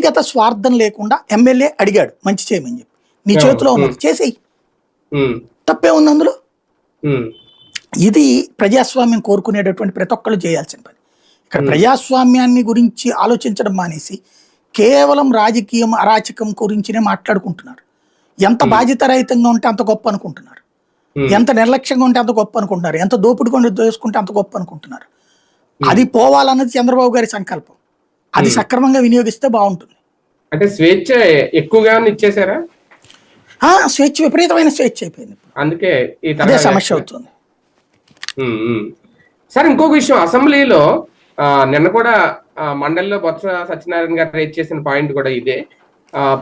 వ్యక్తిగత స్వార్థం లేకుండా ఎమ్మెల్యే అడిగాడు మంచి చేయమని చెప్పి. నీ. చేతిలో ఉన్నది చేసేయి. తప్పే ఉంది అందులో? ఇది ప్రజాస్వామ్యం కోరుకునేటటువంటి ప్రతి ఒక్కళ్ళు చేయాల్సిన పని. ఇక్కడ ప్రజాస్వామ్యాన్ని గురించి ఆలోచించడం మానేసి కేవలం రాజకీయం అరాచకం గురించినే మాట్లాడుకుంటున్నారు. ఎంత బాధ్యతారహితంగా ఉంటే అంత గొప్ప అనుకుంటున్నారు. ఎంత నిర్లక్ష్యంగా ఉంటే అంత గొప్ప అనుకుంటున్నారు. ఎంత దోపిడి కొండ చేసుకుంటే అంత గొప్ప అనుకుంటున్నారు. అది పోవాలన్నది చంద్రబాబు గారి సంకల్పం. అది సక్రమంగా వినియోగిస్తే బాగుంటుంది. అంటే స్వేచ్ఛ ఎక్కువగా ఇచ్చేసారా స్వేచ్ఛ విపరీతమైన స్వేచ్ఛ అయిపోయింది అందుకే ఈ అదే సమస్య అవుతుంది. సార్ ఇంకొక విషయం అసెంబ్లీలో నిన్న కూడా మండలిలో బొత్స సత్యనారాయణ గారు రేట్ చేసిన పాయింట్ కూడా ఇదే.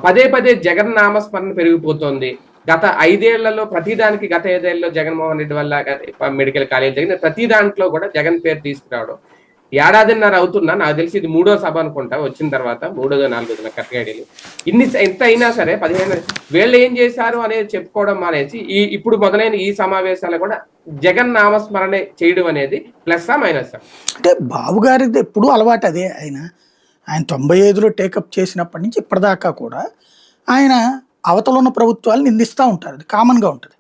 పదే పదే జగన్ నామస్మరణ పెరిగిపోతోంది. గత ఐదేళ్ళలో ప్రతి దానికి గత ఐదేళ్ళలో జగన్మోహన్ రెడ్డి వల్ల మెడికల్ కాలేజ్ జరిగిన ప్రతి దాంట్లో కూడా జగన్ పేరు తీసుకురావడం. ఏడాదిన్నర అవుతున్నా నాకు తెలిసి ఇది మూడో సభ అనుకుంటా వచ్చిన తర్వాత మూడో నాలుగోదో నాకు కరెక్ట్గా ఇన్ని ఎంత అయినా సరే పదిహేను వీళ్ళు ఏం చేశారు అనేది చెప్పుకోవడం మానేసి ఈ ఇప్పుడు మొదలైన ఈ సమావేశాలు కూడా జగన్ నామస్మరణే చేయడం అనేది ప్లస్ మైనస్ అంటే బాబు గారిది ఎప్పుడూ అలవాటు అదే ఆయన ఆయన తొంభై ఐదులో టేకప్ చేసినప్పటి నుంచి ఇప్పటిదాకా కూడా ఆయన అవతల ఉన్న ప్రభుత్వాలు నిందిస్తూ ఉంటారు అది కామన్గా ఉంటుంది.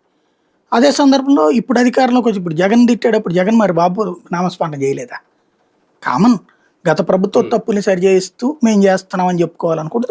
అదే సందర్భంలో ఇప్పుడు అధికారంలోకి వచ్చి ఇప్పుడు జగన్ తిట్టేటప్పుడు జగన్ మరి బాబు నామస్మరణ చేయలేదా? కామన్. గత ప్రభుత్వ తప్పుల్ని సరి చేయిస్తూ మేము చేస్తున్నామని చెప్పుకోవాలనుకుంటే